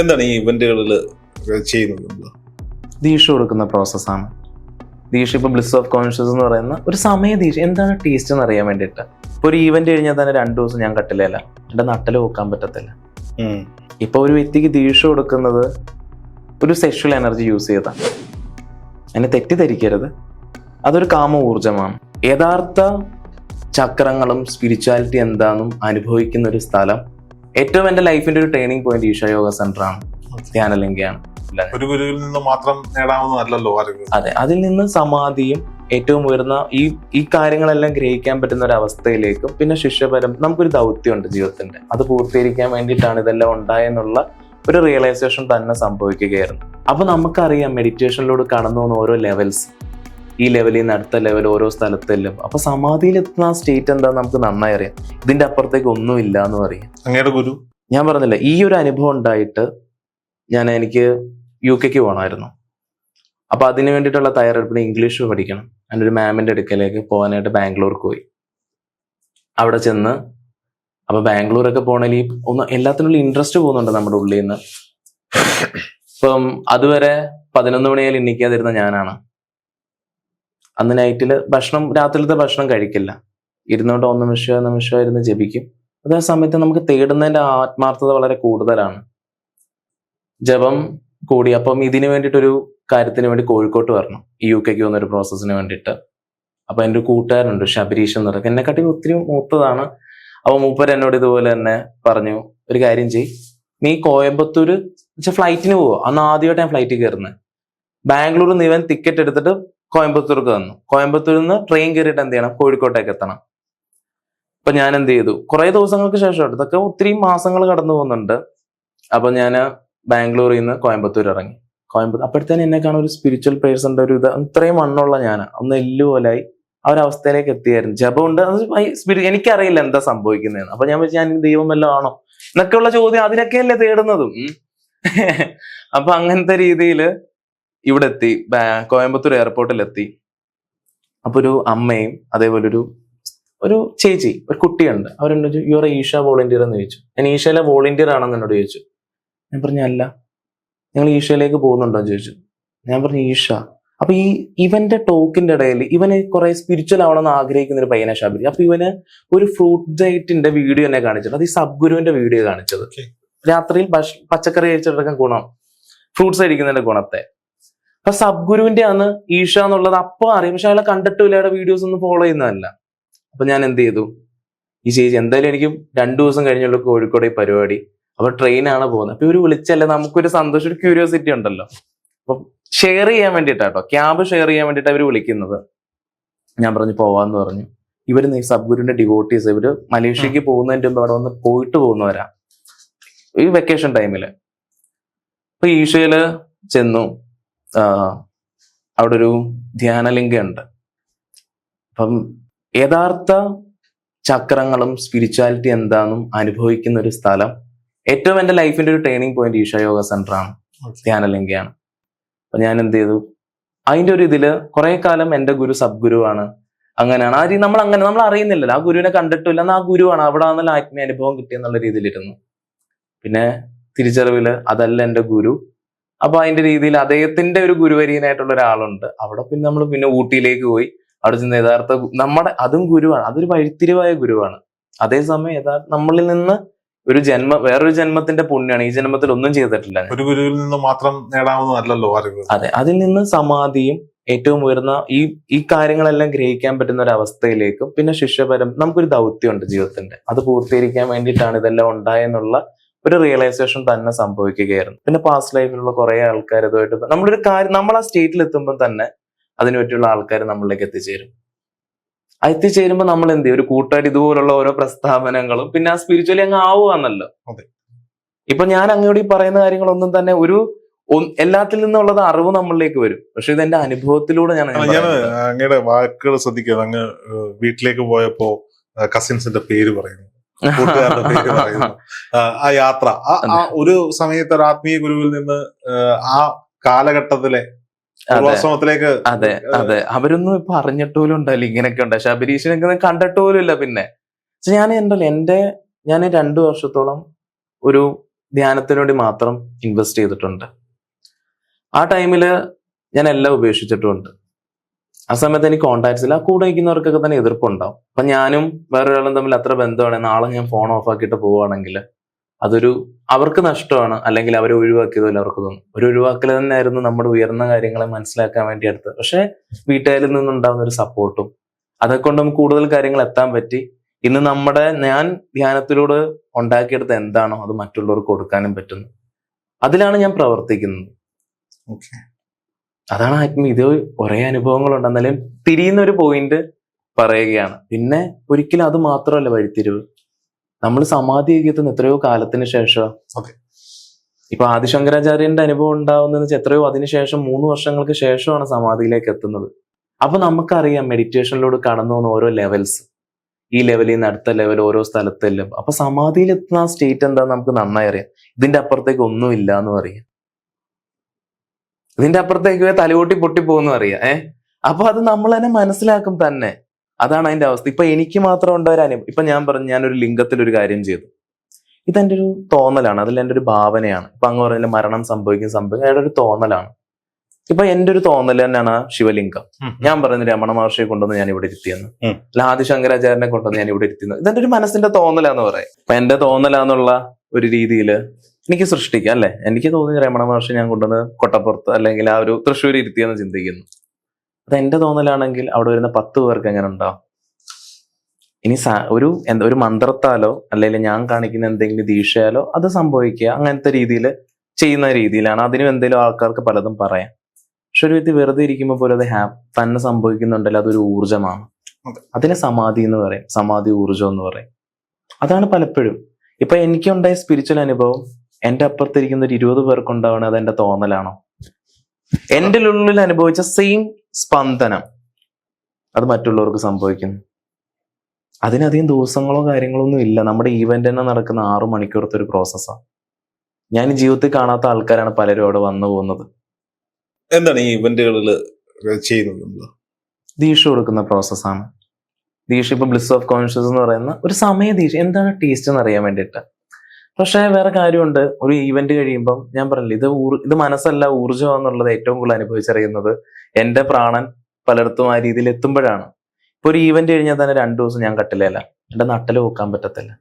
എന്താണ് ഈ ഇവന്റുകളിൽ ചെയ്യുന്നത് ദീക്ഷ കൊടുക്കുന്ന പ്രോസസ്സാണ് ദീക്ഷ ഇപ്പൊ ബ്ലിസ് ഓഫ് കോൺഷ്യസ് എന്ന് പറയുന്ന ഒരു സമയ ദീക്ഷ. എന്താണ് ടേസ്റ്റ് എന്ന് അറിയാൻ വേണ്ടിയിട്ട്? ഇപ്പൊ ഒരു ഇവന്റ് കഴിഞ്ഞാൽ തന്നെ രണ്ടു ദിവസം ഞാൻ കട്ടിലല്ല. എന്റെ നട്ടൽ പോക്കാൻ പറ്റത്തില്ല. ഇപ്പൊ ഒരു വ്യക്തിക്ക് ദീക്ഷ കൊടുക്കുന്നത് ഒരു സെക്ഷൽ എനർജി യൂസ് ചെയ്താണ്. അതിനെ തെറ്റിദ്ധരിക്കരുത്. അതൊരു കാമ ഊർജമാണ് യഥാർത്ഥ ചക്രങ്ങളും സ്പിരിച്വാലിറ്റി എന്താണെന്നും അനുഭവിക്കുന്ന ഒരു സ്ഥലം ഏറ്റവും എന്റെ ലൈഫിന്റെ ഒരു training point Isha yoga centre ആണ്. ധ്യാനലിംഗയാണ് ഒരു ഗുരുവിൽ നിന്ന് മാത്രം നേടാവുന്നതല്ലോ അതെ അതിൽ നിന്ന് സമാധിയും ഏറ്റവും ഉയർന്ന ഈ ഈ കാര്യങ്ങളെല്ലാം ഗ്രഹിക്കാൻ പറ്റുന്ന ഒരു അവസ്ഥയിലേക്കും പിന്നെ ശിഷ്യപരം നമുക്കൊരു ദൗത്യമുണ്ട് ജീവിതത്തിന്റെ അത് പൂർത്തീകരിക്കാൻ വേണ്ടിയിട്ടാണ് ഇതെല്ലാം ഉണ്ടായെന്നുള്ള ഒരു റിയലൈസേഷൻ തന്നെ സംഭവിക്കുകയായിരുന്നു. അപ്പൊ നമുക്കറിയാം മെഡിറ്റേഷനിലൂടെ കടന്നു പോകുന്ന ഓരോ ലെവൽസ് ഈ ലെവലിൽ നിന്ന് അടുത്ത ലെവൽ ഓരോ സ്ഥലത്തെല്ലാം. അപ്പൊ സമാധിയിൽ എത്തുന്ന ആ സ്റ്റേറ്റ് എന്താന്ന് നമുക്ക് നന്നായി അറിയാം. ഇതിന്റെ അപ്പുറത്തേക്ക് ഒന്നുമില്ല എന്ന് പറയും. അങ്ങയുടെ ഗുരു? ഞാൻ പറഞ്ഞില്ല ഈ ഒരു അനുഭവം ഉണ്ടായിട്ട് ഞാൻ എനിക്ക് യു കെക്ക് പോകണമായിരുന്നു അപ്പൊ അതിന് വേണ്ടിയിട്ടുള്ള തയ്യാറെടുപ്പിന് ഇംഗ്ലീഷ് പഠിക്കണം. ഞാൻ ഒരു മാമിന്റെ അടുക്കലേക്ക് പോകാനായിട്ട് ബാംഗ്ലൂർക്ക് പോയി. അവിടെ ചെന്ന് അപ്പൊ ബാംഗ്ലൂരൊക്കെ പോകണമെങ്കിൽ പോകണെങ്കിൽ ഒന്ന് എല്ലാത്തിനുള്ള ഇൻട്രസ്റ്റ് പോകുന്നുണ്ട് നമ്മുടെ ഉള്ളിൽ നിന്ന്. ഇപ്പം അതുവരെ പതിനൊന്ന് മണിയായാലും എണ്ണിക്കാതിരുന്ന ഞാനാണ്. അന്ന് നൈറ്റിൽ ഭക്ഷണം രാത്രിയിലത്തെ ഭക്ഷണം കഴിക്കില്ല. ഇരുന്നോണ്ട് ഒന്ന് നിമിഷം നിമിഷം ഇരുന്ന് ജപിക്കും. അതേ സമയത്ത് നമുക്ക് തേടുന്നതിന്റെ ആത്മാർത്ഥത വളരെ കൂടുതലാണ്. ജപം കൂടി അപ്പം ഇതിനു വേണ്ടിയിട്ടൊരു കാര്യത്തിന് വേണ്ടി കോഴിക്കോട്ട് വരണം. ഈ യു കെക്ക് വന്നൊരു പ്രോസസ്സിന് വേണ്ടിയിട്ട്. അപ്പൊ എന്റെ ഒരു കൂട്ടുകാരനുണ്ട് ശബരീഷ് എന്ന് പറയുന്നത് എന്നെക്കാട്ടി ഒത്തിരി മൂത്തതാണ്. അപ്പൊ മൂപ്പർ എന്നോട് ഇതുപോലെ തന്നെ പറഞ്ഞു ഒരു കാര്യം ചെയ് നീ കോയമ്പത്തൂര് ഫ്ലൈറ്റിന് പോവോ. അന്ന് ആദ്യമായിട്ട് ഞാൻ ഫ്ലൈറ്റിൽ കയറുന്നത് ബാംഗ്ലൂരിൽ നിന്ന് ഇവൻ ടിക്കറ്റ് എടുത്തിട്ട് കോയമ്പത്തൂർക്ക് വന്നു. കോയമ്പത്തൂരിൽ നിന്ന് ട്രെയിൻ കയറിയിട്ട് എന്ത് ചെയ്യണം? കോഴിക്കോട്ടേക്ക് എത്തണം. അപ്പൊ ഞാൻ എന്ത് ചെയ്തു? കുറെ ദിവസങ്ങൾക്ക് ശേഷം ഇതൊക്കെ ഒത്തിരി മാസങ്ങൾ കടന്നു പോകുന്നുണ്ട്. അപ്പൊ ഞാൻ ബാംഗ്ലൂരിൽ നിന്ന് കോയമ്പത്തൂർ ഇറങ്ങി. കോയമ്പത്തൂർ അപ്പോഴത്തേനും എന്നെ കാണാൻ ഒരു സ്പിരിച്വൽ പേഴ്സന്റെ ഒരു ഇത് ഇത്രയും മണ്ണുള്ള ഞാൻ ഒന്ന് എല്ലു പോലായി ആ ഒരു അവസ്ഥയിലേക്ക് എത്തിയായിരുന്നു. ജപമുണ്ട് ഭയ- എനിക്കറിയില്ല എന്താ സംഭവിക്കുന്നതെന്ന്. അപ്പൊ ഞാൻ ഞാൻ ദൈവം വല്ലതും ആണോ? എന്നൊക്കെയുള്ള ചോദ്യം അതിനൊക്കെയല്ലേ തേടുന്നതും. അപ്പൊ അങ്ങനത്തെ രീതിയിൽ ഇവിടെ എത്തി കോയമ്പത്തൂർ എയർപോർട്ടിൽ എത്തി അപ്പൊ ഒരു അമ്മയും അതേപോലെ ഒരു ഒരു ചേച്ചി ഒരു കുട്ടിയുണ്ട്. അവരെന്നോട് ചോദിച്ചു യുവർ ഈഷ വോളണ്ടിയർ എന്ന് ചോദിച്ചു. ഞാൻ ഈഷയിലെ വോളണ്ടിയർ ആണെന്ന് എന്നോട് ചോദിച്ചു. ഞാൻ പറഞ്ഞു അല്ല നിങ്ങൾ ഈഷയിലേക്ക് പോകുന്നുണ്ടോ? എന്ന് ചോദിച്ചു. ഞാൻ പറഞ്ഞു ഈഷ അപ്പൊ ഈ ഇവന്റെ ടോക്കിന്റെ ഇടയിൽ ഇവന് കുറെ സ്പിരിച്വൽ ആവണമെന്ന് ആഗ്രഹിക്കുന്ന ഒരു പയ്യനെ ശബരി അപ്പൊ ഇവന് ഒരു ഫ്രൂട്ട് ഡയറ്റിന്റെ വീഡിയോ എന്നെ കാണിച്ചത്. അത് ഈ സബ്ഗുരുവിന്റെ വീഡിയോ കാണിച്ചത്. രാത്രിയിൽ പച്ചക്കറി കഴിച്ചിട്ടൊക്കെ ഗുണം. ഫ്രൂട്ട്സ് കഴിക്കുന്നതിന്റെ ഗുണത്തെ. അപ്പൊ സബ്ഗുരുവിന്റെ ആണ് ഈഷ എന്നുള്ളത് അപ്പൊ അറിയും. പക്ഷെ അയാളെ കണ്ടിട്ടില്ല. അയാളുടെ വീഡിയോസ് ഒന്നും ഫോളോ ചെയ്യുന്നതല്ല. അപ്പൊ ഞാൻ എന്ത് ചെയ്തു? ഈ ചേച്ചി എന്തായാലും എനിക്ക് രണ്ടു ദിവസം കഴിഞ്ഞുള്ള കോഴിക്കോട് ഈ പരിപാടി. അപ്പൊ ട്രെയിനാണ് പോകുന്നത്. അപ്പൊ ഇവർ വിളിച്ചല്ലേ നമുക്കൊരു സന്തോഷം ഒരു ക്യൂരിയോസിറ്റി ഉണ്ടല്ലോ. അപ്പൊ ഷെയർ ചെയ്യാൻ വേണ്ടിയിട്ടാട്ടോ. ക്യാബ് ഷെയർ ചെയ്യാൻ വേണ്ടിയിട്ട് അവർ വിളിക്കുന്നത്. ഞാൻ പറഞ്ഞു പോവാന്ന് പറഞ്ഞു. ഇവർ സബ്ഗുരുവിന്റെ ഡിവോട്ടീസ് ഇവർ മലേഷ്യക്ക് പോകുന്നതിന്റെ മുമ്പ് അവിടെ വന്ന് പോയിട്ട് പോകുന്നവരാ. ഈ വെക്കേഷൻ ടൈമിൽ അപ്പൊ ഈഷയിൽ ചെന്നു. അവിടെ ഒരു ധ്യാനലിംഗമുണ്ട്. അപ്പം യഥാർത്ഥ ചക്രങ്ങളും സ്പിരിച്വാലിറ്റി എന്താണെന്നും അനുഭവിക്കുന്ന ഒരു സ്ഥലം ഏറ്റവും എന്റെ ലൈഫിന്റെ ഒരു training point Isha yoga centre ആണ് ധ്യാനലിംഗയാണ്. അപ്പൊ ഞാൻ എന്ത് ചെയ്തു? അതിന്റെ ഒരു ഇതിൽ കുറേ കാലം എന്റെ ഗുരു സബ് ഗുരുവാണ് അങ്ങനെയാണ്. ആ രീതി നമ്മൾ അങ്ങനെ നമ്മൾ അറിയുന്നില്ലല്ലോ. ആ ഗുരുവിനെ കണ്ടിട്ടില്ല. എന്നാൽ ആ ഗുരുവാണ്. അവിടെ നിന്നുള്ള ആത്മീയ അനുഭവം കിട്ടിയെന്നുള്ള രീതിയിലിരുന്നു. പിന്നെ തിരിച്ചറിവിൽ അതല്ല എന്റെ ഗുരു. അപ്പൊ അതിന്റെ രീതിയിൽ അദ്ദേഹത്തിന്റെ ഒരു ഗുരുവരീനായിട്ടുള്ള ഒരാളുണ്ട്. അവിടെ പിന്നെ നമ്മൾ പിന്നെ ഊട്ടിയിലേക്ക് പോയി. അവിടെ ചെന്ന് യഥാർത്ഥ നമ്മുടെ അതും ഗുരുവാണ്. അതൊരു വഴിത്തിരിവായ ഗുരുവാണ്. അതേസമയം യഥാർത്ഥ നമ്മളിൽ നിന്ന് ഒരു ജന്മ വേറൊരു ജന്മത്തിന്റെ പുണ്യാണ്. ഈ ജന്മത്തിൽ ഒന്നും ചെയ്തിട്ടില്ല ഒരു ഗുരുവിൽ നിന്ന് മാത്രം നേടാവുന്നതല്ലോ അതെ. അതിൽ നിന്ന് സമാധിയും ഏറ്റവും ഉയർന്ന ഈ ഈ കാര്യങ്ങളെല്ലാം ഗ്രഹിക്കാൻ പറ്റുന്ന ഒരു അവസ്ഥയിലേക്കും പിന്നെ ശിഷ്യപരം നമുക്കൊരു ദൗത്യമുണ്ട് ജീവിതത്തിന്റെ. അത് പൂർത്തീകരിക്കാൻ വേണ്ടിയിട്ടാണ് ഇതെല്ലാം ഉണ്ടായെന്നുള്ള ഒരു റിയലൈസേഷൻ തന്നെ സംഭവിക്കുകയായിരുന്നു. പിന്നെ പാസ്റ്റ് ലൈഫിലുള്ള കുറെ ആൾക്കാർ ഇതുമായിട്ട് നമ്മളൊരു കാര്യം നമ്മൾ ആ സ്റ്റേറ്റിൽ എത്തുമ്പോൾ തന്നെ അതിനു പറ്റിയുള്ള ആൾക്കാർ നമ്മളിലേക്ക് എത്തിച്ചേരും. എത്തിച്ചേരുമ്പോൾ നമ്മൾ എന്ത് ചെയ്യും? ഒരു കൂട്ടുകാർ ഇതുപോലുള്ള ഓരോ പ്രസ്താവനകളും പിന്നെ ആ സ്പിരിച്വലി അങ്ങ് ആവുകയാണല്ലോ. ഇപ്പൊ ഞാൻ അങ്ങോട്ട് ഈ പറയുന്ന കാര്യങ്ങളൊന്നും തന്നെ ഒരു എല്ലാത്തിൽ നിന്നുള്ളത് അറിവ് നമ്മളിലേക്ക് വരും. പക്ഷെ ഇത് എന്റെ അനുഭവത്തിലൂടെ ഞാൻ ഞാൻ അങ്ങയുടെ വാക്കുകൾ ശ്രദ്ധിക്കുന്നത് അങ്ങ് വീട്ടിലേക്ക് പോയപ്പോ കസിൻസിന്റെ പേര് പറയുന്നു. കൂട്ടുകാരുടെ പേര് പറയുന്നു. ആ, യാത്ര. ആ- ഒരു സമയത്ത് ഒരു ആത്മീയ ഗുരുവിൽ നിന്ന് ആ കാലഘട്ടത്തിലെ അതെ അതെ അതെ. അവരൊന്നും ഇപ്പൊ അറിഞ്ഞിട്ട് പോലും ഉണ്ടല്ലോ ഇങ്ങനെയൊക്കെ ഉണ്ട് ശബരീഷിനൊക്കെ കണ്ടിട്ട് പോലും ഇല്ല പിന്നെ. ഞാൻ ഉണ്ടല്ലോ എന്റെ ഞാൻ രണ്ടു വർഷത്തോളം ഒരു ധ്യാനത്തിന് വേണ്ടി മാത്രം ഇൻവെസ്റ്റ് ചെയ്തിട്ടുണ്ട്. ആ ടൈമിൽ ഞാൻ എല്ലാം ഉപേക്ഷിച്ചിട്ടുമുണ്ട്. ആ സമയത്ത് എനിക്ക് കോൺടാക്ട്സ് ഇല്ല. കൂടെ നിൽക്കുന്നവർക്കൊക്കെ തന്നെ എതിർപ്പുണ്ടാവും. അപ്പൊ ഞാനും വേറൊരാളും തമ്മിൽ അത്ര ബന്ധമാണ്. നാളെ ഞാൻ ഫോൺ ഓഫ് ആക്കിയിട്ട് പോവുകയാണെങ്കിൽ അതൊരു അവർക്ക് നഷ്ടമാണ്. അല്ലെങ്കിൽ അവരെ ഒഴിവാക്കിയതല്ല അവർക്ക് തോന്നും. ഒരു ഒഴിവാക്കൽ തന്നെയായിരുന്നു നമ്മുടെ ഉയർന്ന കാര്യങ്ങളെ മനസ്സിലാക്കാൻ വേണ്ടി എടുത്തത്. പക്ഷെ വീട്ടുകാരിൽ നിന്നുണ്ടാകുന്ന ഒരു സപ്പോർട്ടും അതൊക്കെ കൊണ്ട് നമുക്ക് കൂടുതൽ കാര്യങ്ങൾ എത്താൻ പറ്റി. ഇന്ന് നമ്മുടെ ഞാൻ ധ്യാനത്തിലൂടെ ഉണ്ടാക്കിയെടുത്ത എന്താണോ അത് മറ്റുള്ളവർക്ക് കൊടുക്കാനും പറ്റുന്നു. അതിലാണ് ഞാൻ പ്രവർത്തിക്കുന്നത്. ഓക്കെ അതാണ് ആത്മീയ ഇത് കുറേ അനുഭവങ്ങളുണ്ട് എന്നാലും തിരിയുന്ന ഒരു പോയിന്റ് പറയുകയാണ്. പിന്നെ ഒരിക്കലും അത് മാത്രമല്ല വഴിത്തിരിവ്. നമ്മൾ സമാധി എത്തുന്ന എത്രയോ കാലത്തിന് ശേഷം. ഇപ്പൊ ആദിശങ്കരാചാര്യന്റെ അനുഭവം ഉണ്ടാവുന്നതെന്ന് വെച്ചാൽ എത്രയോ അതിനുശേഷം മൂന്ന് വർഷങ്ങൾക്ക് ശേഷമാണ് സമാധിയിലേക്ക് എത്തുന്നത്. അപ്പൊ നമുക്കറിയാം മെഡിറ്റേഷനിലൂടെ കടന്നു പോകുന്ന ഓരോ ലെവൽസ് ഈ ലെവലിൽ നിന്ന് അടുത്ത ലെവൽ ഓരോ സ്ഥലത്തെല്ലാം. അപ്പൊ സമാധിയിൽ എത്തുന്ന ആ സ്റ്റേറ്റ് എന്താ നമുക്ക് നന്നായി അറിയാം. ഇതിന്റെ അപ്പുറത്തേക്ക് ഒന്നും ഇല്ല എന്ന് അറിയാം ഇതിന്റെ അപ്പുറത്തേക്ക് തലകൂട്ടി പൊട്ടി പോകുന്നു അറിയാം. ഏഹ് അപ്പൊ അത് നമ്മൾ തന്നെ മനസ്സിലാക്കും തന്നെ. അതാണ് അതിന്റെ അവസ്ഥ. ഇപ്പൊ എനിക്ക് മാത്രം ഉണ്ടായ അനുഭവം. ഇപ്പൊ ഞാൻ പറഞ്ഞു ഞാനൊരു ലിംഗത്തിൽ ഒരു കാര്യം ചെയ്തു. ഇതെന്റെ ഒരു തോന്നലാണ്. അതിൽ എന്റെ ഒരു ഭാവനയാണ്. ഇപ്പൊ അങ്ങ് പറഞ്ഞാൽ മരണം സംഭവിക്കും സംഭവിക്കും. അയാളുടെ ഒരു തോന്നലാണ്. ഇപ്പൊ എന്റെ ഒരു തോന്നൽ തന്നെയാണ് ആ ശിവലിംഗം. ഞാൻ പറഞ്ഞു രമണ മഹർഷിയെ കൊണ്ടുവന്ന് ഞാൻ ഇവിടെ ഇരുത്തിയെന്ന്. അല്ല അല്ല ആദിശങ്കരാചാര്യനെ കൊണ്ടുവന്ന് ഞാൻ ഇവിടെ ഇരുത്തിയെന്ന്. ഇതെന്റെ ഒരു മനസ്സിന്റെ തോന്നലാന്ന് പറയാം. അപ്പൊ എന്റെ തോന്നലാന്നുള്ള ഒരു രീതിയിൽ എനിക്ക് സൃഷ്ടിക്കാം അല്ലെ? എനിക്ക് തോന്നി രമണ മഹർഷി ഞാൻ കൊണ്ടുവന്ന് കൊട്ടപ്പുറത്ത് അല്ലെങ്കിൽ ആ ഒരു തൃശ്ശൂർ ഇരുത്തിയെന്ന് ചിന്തിക്കുന്നു. അത് എന്റെ തോന്നലാണെങ്കിൽ അവിടെ വരുന്ന പത്ത് പേർക്ക് എങ്ങനെ ഉണ്ടാവും? ഇനി ഒരു എന്താ ഒരു മന്ത്രത്താലോ അല്ലെങ്കിൽ ഞാൻ കാണിക്കുന്ന എന്തെങ്കിലും ദീക്ഷയാലോ അത് സംഭവിക്കുക അങ്ങനത്തെ രീതിയിൽ ചെയ്യുന്ന രീതിയിലാണ്. അതിനും എന്തെങ്കിലും ആൾക്കാർക്ക് പലതും പറയാം. പക്ഷെ ഒരു വ്യക്തി വെറുതെ ഇരിക്കുമ്പോൾ പോലും അത് ഹാ തന്നെ സംഭവിക്കുന്നുണ്ടല്ലോ അതൊരു ഊർജമാണ് അതെ. അതിനെ സമാധി എന്ന് പറയും. സമാധി ഊർജം എന്ന് പറയും. അതാണ് പലപ്പോഴും. ഇപ്പൊ എനിക്കുണ്ടായ സ്പിരിച്വൽ അനുഭവം. എന്റെ അപ്പുറത്തിരിക്കുന്ന ഒരു ഇരുപത് പേർക്ക് ഉണ്ടാവണത് അത് എന്റെ തോന്നലാണോ? എന്റെ ഉള്ളിൽ അനുഭവിച്ച സെയിം സ്പന്ദനം അത് മറ്റുള്ളവർക്ക് സംഭവിക്കുന്നു. അതിനധികം ദിവസങ്ങളോ കാര്യങ്ങളോ ഒന്നും ഇല്ല. നമ്മുടെ ഈവന്റ് തന്നെ നടക്കുന്ന ആറു മണിക്കൂറത്തെ ഒരു പ്രോസസ്സാണ് ഞാൻ ജീവിതത്തിൽ കാണാത്ത ആൾക്കാരാണ് പലരും അവിടെ വന്നു പോകുന്നത്. എന്താണ് ഈ ഇവന്റുകളിൽ ചെയ്യുന്നത്? ദീക്ഷ കൊടുക്കുന്ന പ്രോസസ്സാണ് ദീക്ഷ ഇപ്പൊ ബ്ലിസ് ഓഫ് കോൺഷ്യസ് എന്ന് പറയുന്ന ഒരു സമയ ദീക്ഷ എന്താണ് ടേസ്റ്റ് എന്ന് അറിയാൻ വേണ്ടിയിട്ട്? പക്ഷേ വേറെ കാര്യമുണ്ട്. ഒരു ഈവെന്റ് കഴിയുമ്പം ഞാൻ പറഞ്ഞില്ല ഇത് ഇത് മനസ്സല്ല ഊർജം എന്നുള്ളത് ഏറ്റവും കൂടുതൽ അനുഭവിച്ചറിയുന്നത് എന്റെ പ്രാണൻ പലയിടത്തും ആ രീതിയിൽ എത്തുമ്പോഴാണ്. ഇപ്പൊ ഒരു ഈവന്റ് കഴിഞ്ഞാൽ തന്നെ രണ്ടു ദിവസം ഞാൻ കട്ടിലല്ല എന്റെ നട്ടൽ പോക്കാൻ പറ്റത്തില്ല.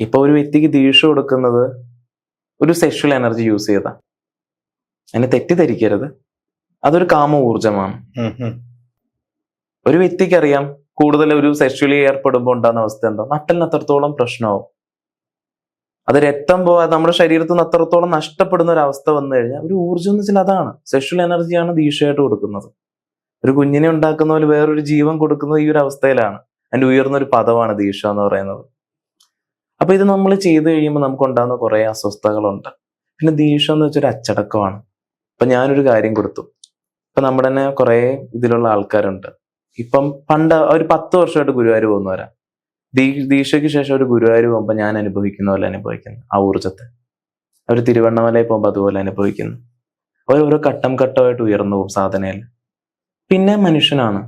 ഇപ്പൊ ഒരു വ്യക്തിക്ക് ദീക്ഷ കൊടുക്കുന്നത് ഒരു സെക്ഷൽ എനർജി യൂസ് ചെയ്താ. അതിനെ തെറ്റിദ്ധരിക്കരുത്. അതൊരു കാമ ഊർജമാണ്. ഒരു വ്യക്തിക്ക് അറിയാം കൂടുതൽ ഒരു സെക്ഷലി ഏർപ്പെടുമ്പോൾ ഉണ്ടാകുന്ന അവസ്ഥ എന്താ. നട്ടലിന് അത്രത്തോളം പ്രശ്നമാവും. അത് രക്തം പോവാതെ നമ്മുടെ ശരീരത്തിൽ നിന്ന് അത്രത്തോളം നഷ്ടപ്പെടുന്ന ഒരു അവസ്ഥ വന്നു കഴിഞ്ഞാൽ ഒരു ഊർജം എന്ന് വെച്ചാൽ അതാണ്. സെക്ഷൽ എനർജിയാണ് ദീക്ഷയായിട്ട് കൊടുക്കുന്നത്. ഒരു കുഞ്ഞിനെ ഉണ്ടാക്കുന്ന പോലെ വേറൊരു ജീവൻ കൊടുക്കുന്നത് ഈ ഒരു അവസ്ഥയിലാണ്. അതിന്റെ ഉയർന്ന ഒരു പദമാണ് ദീക്ഷ എന്ന് പറയുന്നത്. അപ്പൊ ഇത് നമ്മൾ ചെയ്തു കഴിയുമ്പോൾ നമുക്ക് ഉണ്ടാകുന്ന കുറെ അസ്വസ്ഥതകളുണ്ട്. പിന്നെ ദീക്ഷ എന്ന് വെച്ചൊരു അച്ചടക്കമാണ്. ഇപ്പൊ ഞാനൊരു കാര്യം കൊടുത്തു. ഇപ്പൊ നമ്മുടെ തന്നെ കുറെ ഇതിലുള്ള ആൾക്കാരുണ്ട്. ഇപ്പം പണ്ട് ഒരു പത്ത് വർഷമായിട്ട് ഗുരുവായൂർ പോകുന്നവരാ. ദീക്ഷയ്ക്ക് ശേഷം ഒരു ഗുരുവായൂർ പോകുമ്പോൾ ഞാൻ അനുഭവിക്കുന്ന പോലെ അനുഭവിക്കുന്നു ആ ഊർജത്തെ അവർ തിരുവണ്ണമലയിൽ പോകുമ്പോൾ അതുപോലെ അനുഭവിക്കുന്നു. അവർ ഓരോ ഘട്ടം ഘട്ടമായിട്ട് ഉയർന്നു പോകും സാധനയിൽ. പിന്നെ മനുഷ്യനാണ്.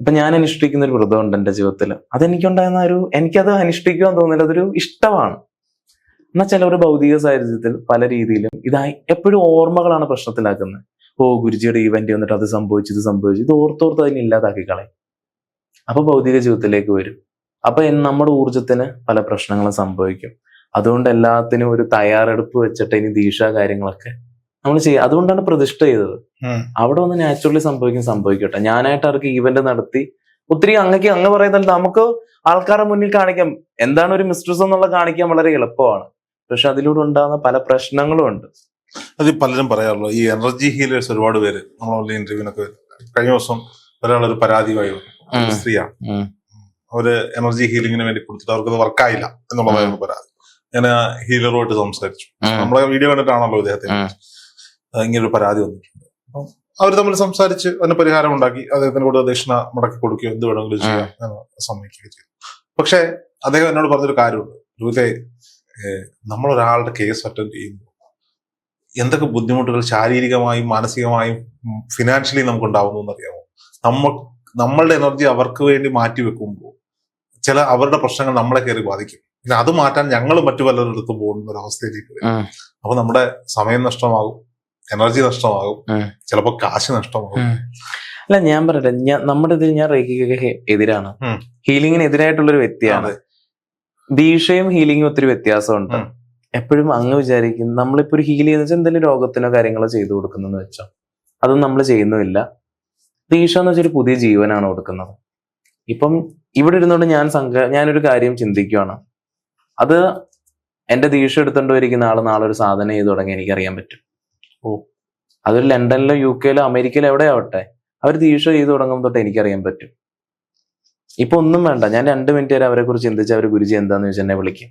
ഇപ്പൊ ഞാൻ അനുഷ്ഠിക്കുന്ന ഒരു വ്രതമുണ്ട് എന്റെ ജീവിതത്തിൽ അതെനിക്കുണ്ടായിരുന്ന ഒരു എനിക്കത് അനുഷ്ഠിക്കുവാൻ തോന്നില്ല അതൊരു ഇഷ്ടമാണ്. എന്നാൽ ചില ഒരു ഭൗതിക സാഹചര്യത്തിൽ പല രീതിയിലും ഇതായി എപ്പോഴും ഓർമ്മകളാണ് പ്രശ്നത്തിലാക്കുന്നത്. ഓ ഗുരുജിയുടെ ഈവന്റ് വന്നിട്ട് അത് സംഭവിച്ചു ഇത് സംഭവിച്ചു ഇത് ഓർത്തോർത്ത് അതിനെ ഇല്ലാതാക്കി കളയും. അപ്പൊ ഭൗതിക ജീവിതത്തിലേക്ക് വരും. അപ്പൊ നമ്മുടെ ഊർജത്തിന് പല പ്രശ്നങ്ങളും സംഭവിക്കും. അതുകൊണ്ട് എല്ലാത്തിനും ഒരു തയ്യാറെടുപ്പ് വെച്ചിട്ട് ഇനി ദീക്ഷ കാര്യങ്ങളൊക്കെ നമ്മൾ ചെയ്യുക അതുകൊണ്ടാണ് പ്രതിഷ്ഠ ചെയ്തത്. അവിടെ ഒന്ന് നാച്ചുറലി സംഭവിക്കും സംഭവിക്കട്ടെ. ഞാനായിട്ട് അവർക്ക് ഈവന്റ് നടത്തി ഒത്തിരി അങ്ങക്ക് അങ്ങ് പറയുന്നത് നമുക്ക് ആൾക്കാരുടെ മുന്നിൽ കാണിക്കാം. എന്താണ് ഒരു മിസ്ട്രസ് എന്നുള്ള കാണിക്കാൻ വളരെ എളുപ്പമാണ്. പക്ഷെ അതിലൂടെ ഉണ്ടാകുന്ന പല പ്രശ്നങ്ങളും ഉണ്ട്. അത് പലരും പറയാറുള്ളൂ ഈ എനർജി ഹീലേഴ്സ് ഒരുപാട് പേര് നമ്മളെ ഇന്റർവ്യൂവിനൊക്കെ കഴിഞ്ഞ ദിവസം ഒരാളൊരു പരാതിയുമായി വന്നു. ഒരു. അവർ എനർജി ഹീലിങ്ങിന് വേണ്ടി കൊടുത്തിട്ട് അവർക്കത് വർക്കായില്ല എന്നുള്ളതായിരുന്നു പരാതി. ഞാൻ ഹീലറുമായിട്ട് സംസാരിച്ചു. നമ്മളെ വീഡിയോ കണ്ടിട്ടാണല്ലോ ഇദ്ദേഹത്തെ ഇങ്ങനൊരു ഇങ്ങനെ ഒരു പരാതി വന്നിട്ടുണ്ട്. അപ്പം അവർ തമ്മിൽ സംസാരിച്ച് അതിന് പരിഹാരം ഉണ്ടാക്കി അദ്ദേഹത്തിന് കൂടുതൽ ദക്ഷിണ മുടക്കി കൊടുക്കുകയോ എന്ത് വേണമെങ്കിലും ചെയ്യാം എന്ന് സമ്മതിക്കുകയും ചെയ്തു. പക്ഷെ അദ്ദേഹം എന്നോട് പറഞ്ഞൊരു കാര്യമുണ്ട്. രൂപത്തെ നമ്മളൊരാളുടെ കേസ് അറ്റൻഡ് ചെയ്യുമ്പോൾ എന്തൊക്കെ ബുദ്ധിമുട്ടുകൾ ശാരീരികമായും മാനസികമായും ഫിനാൻഷ്യലി നമുക്ക് ഉണ്ടാവുന്നു എന്നറിയാമോ? നമ്മൾ നമ്മളുടെ എനർജി അവർക്ക് വേണ്ടി മാറ്റി വെക്കുമ്പോൾ ചില അവരുടെ പ്രശ്നങ്ങൾ നമ്മളെ കയറി ബാധിക്കും. പിന്നെ അത് മാറ്റാൻ ഞങ്ങൾ മറ്റു പലരുടെ അടുത്ത് പോകുന്ന ഒരു അവസ്ഥയിലേക്ക് വരും. അപ്പൊ നമ്മുടെ സമയം നഷ്ടമാകും എനർജി നഷ്ടമാകും. ചിലപ്പോൾ കാശ് നഷ്ടമാകും. അല്ല ഞാൻ പറയട്ടെ ഞാൻ നമ്മുടെ ഇതിൽ ഞാൻ റേക്കിക്കൊക്കെ എതിരാണ്. ഹീലിംഗിന് എതിരായിട്ടുള്ള ഒരു വ്യക്തിയാണ്. ദീക്ഷയും ഹീലിംഗും ഒത്തിരി വ്യത്യാസമുണ്ട്. എപ്പോഴും അങ്ങ് വിചാരിക്കും നമ്മളിപ്പോ ഒരു ഹീൽ ചെയ്യുന്ന വെച്ചാൽ എന്തെങ്കിലും രോഗത്തിനോ കാര്യങ്ങളോ ചെയ്തു കൊടുക്കുന്നെന്ന് വെച്ചോ. അതൊന്നും നമ്മൾ ചെയ്യുന്നുമില്ല. ദീക്ഷ എന്ന് വെച്ചൊരു പുതിയ ജീവനാണ് കൊടുക്കുന്നത്. ഇപ്പം ഇവിടെ ഇരുന്നുകൊണ്ട് ഞാൻ സംഘ ഞാനൊരു കാര്യം ചിന്തിക്കുകയാണ് അത് എന്റെ ദീക്ഷ എടുത്തുകൊണ്ട് ഇരിക്കുന്ന ആൾ നാളെ ഒരു സാധനം ചെയ്തു തുടങ്ങി എനിക്കറിയാൻ പറ്റും. ഓ. അതൊരു ലണ്ടനിലോ യു കെയിലോ അമേരിക്കയിലോ എവിടെ ആവട്ടെ അവർ ദീക്ഷ ചെയ്തു തുടങ്ങുമ്പോൾ തൊട്ട് എനിക്കറിയാൻ പറ്റും. ഇപ്പൊ ഒന്നും വേണ്ട ഞാൻ രണ്ട് മിനിറ്റ് വരെ അവരെ കുറിച്ച് ചിന്തിച്ച് അവർ ഗുരുജി എന്താന്ന് വെച്ചാൽ എന്നെ വിളിക്കും.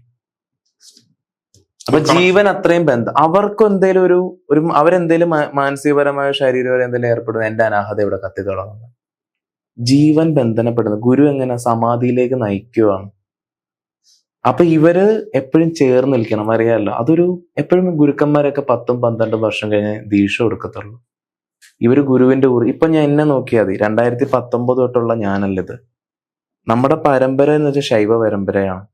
അപ്പൊ ജീവൻ അത്രയും ബന്ധം അവർക്കും എന്തേലും ഒരു ഒരു അവരെന്തേലും മാനസികപരമായ ശരീരപരം എന്തെങ്കിലും ഏർപ്പെടുന്നത് എന്റെ അനാഹത ഇവിടെ കത്തി തുടങ്ങുന്നു. ജീവൻ ബന്ധനപ്പെടുന്നത്. ഗുരു എങ്ങനെ സമാധിയിലേക്ക് നയിക്കുകയാണ് അപ്പൊ ഇവർ എപ്പോഴും ചേർന്ന് നിൽക്കണം. അറിയാമല്ലോ അതൊരു എപ്പോഴും ഗുരുക്കന്മാരൊക്കെ പത്തും പന്ത്രണ്ടും വർഷം കഴിഞ്ഞ് ദീക്ഷ കൊടുക്കത്തുള്ളൂ. ഇവർ ഗുരുവിന്റെ ഊർ ഇപ്പൊ ഞാൻ എന്നെ നോക്കിയാൽ മതി. രണ്ടായിരത്തി പത്തൊമ്പത് തൊട്ടുള്ള ഞാനല്ലത് നമ്മുടെ പരമ്പര എന്ന് വെച്ചാൽ ശൈവ പരമ്പരയാണ്.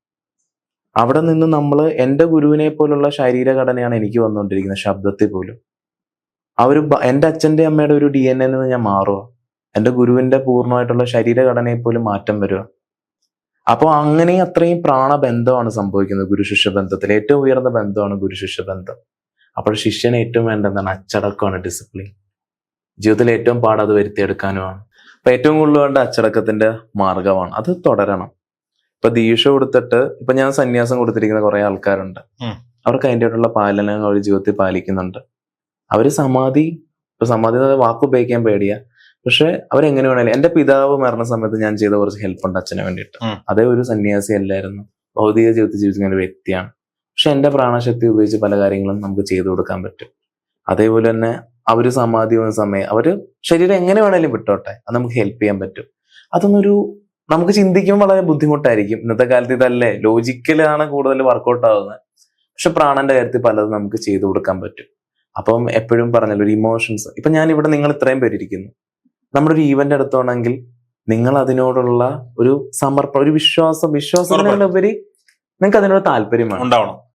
അവിടെ നിന്ന് നമ്മൾ എന്റെ ഗുരുവിനെ പോലുള്ള ശരീരഘടനയാണ് എനിക്ക് വന്നുകൊണ്ടിരിക്കുന്നത് ശബ്ദത്തിൽ പോലും. ആ ഒരു എന്റെ അച്ഛന്റെ അമ്മയുടെ ഒരു ഡി എൻ എന്ന് ഞാൻ മാറുക എന്റെ ഗുരുവിന്റെ പൂർണമായിട്ടുള്ള ശരീരഘടനയിൽ പോലും മാറ്റം വരിക. അപ്പോൾ അങ്ങനെ അത്രയും പ്രാണബന്ധമാണ് സംഭവിക്കുന്നത് ഗുരു ശിഷ്യ ബന്ധത്തിൽ. ഏറ്റവും ഉയർന്ന ബന്ധമാണ് ഗുരു ശിഷ്യ ബന്ധം. അപ്പോൾ ശിഷ്യന് ഏറ്റവും വേണ്ട എന്താണ് അച്ചടക്കമാണ് ഡിസിപ്ലിൻ ജീവിതത്തിൽ ഏറ്റവും പാടത് വരുത്തിയെടുക്കാനുമാണ്. അപ്പൊ ഏറ്റവും കൂടുതൽ വേണ്ട അച്ചടക്കത്തിന്റെ മാർഗമാണ് അത് തുടരണം. ഇപ്പൊ ദീക്ഷ കൊടുത്തിട്ട് ഇപ്പൊ ഞാൻ സന്യാസം കൊടുത്തിരിക്കുന്ന കുറെ ആൾക്കാരുണ്ട്. അവർക്ക് അതിന്റെയുള്ള പാലനങ്ങൾ അവർ ജീവിതത്തിൽ പാലിക്കുന്നുണ്ട്. അവർ സമാധി ഇപ്പൊ സമാധി വാക്കുപയോഗിക്കാൻ പേടിയാ. പക്ഷെ അവരെങ്ങനെ വേണേലും എന്റെ പിതാവ് മരണ സമയത്ത് ഞാൻ ചെയ്ത കുറച്ച് ഹെൽപ്പ് ഉണ്ട് അച്ഛനെ വേണ്ടിയിട്ട്. അതേ ഒരു സന്യാസി അല്ലായിരുന്നു. ഭൗതിക ജീവിതത്തിൽ ജീവിക്കുന്ന ഒരു വ്യക്തിയാണ്. പക്ഷെ എന്റെ പ്രാണശക്തി ഉപയോഗിച്ച് പല കാര്യങ്ങളും നമുക്ക് ചെയ്തു കൊടുക്കാൻ പറ്റും. അതേപോലെ തന്നെ അവർ സമാധി വന്ന സമയം അവർ ശരീരം എങ്ങനെ വേണേലും വിട്ടോട്ടെ അത് നമുക്ക് ഹെൽപ്പ് ചെയ്യാൻ പറ്റും. അതൊന്നൊരു നമുക്ക് ചിന്തിക്കുമ്പോൾ വളരെ ബുദ്ധിമുട്ടായിരിക്കും. ഇന്നത്തെ കാലത്ത് ഇതല്ലേ? ലോജിക്കലാണ് കൂടുതൽ വർക്കൗട്ട് ആവുന്നത്. പക്ഷെ പ്രാണന്റെ കാര്യത്തിൽ പലതും നമുക്ക് ചെയ്തു കൊടുക്കാൻ പറ്റും. അപ്പം എപ്പോഴും പറഞ്ഞല്ലോ ഒരു ഇമോഷൻസ് ഇപ്പൊ ഞാൻ ഇവിടെ നിങ്ങൾ ഇത്രയും പേരിരിക്കുന്നു. നമ്മുടെ ഒരു ഈവന്റ് എടുത്തോണെങ്കിൽ നിങ്ങൾ അതിനോടുള്ള ഒരു സമർപ്പണം ഒരു വിശ്വാസം വിശ്വാസത്തിനുപരി നിങ്ങൾക്ക് അതിനോട് താല്പര്യമാണ്. ഉണ്ടാവണം.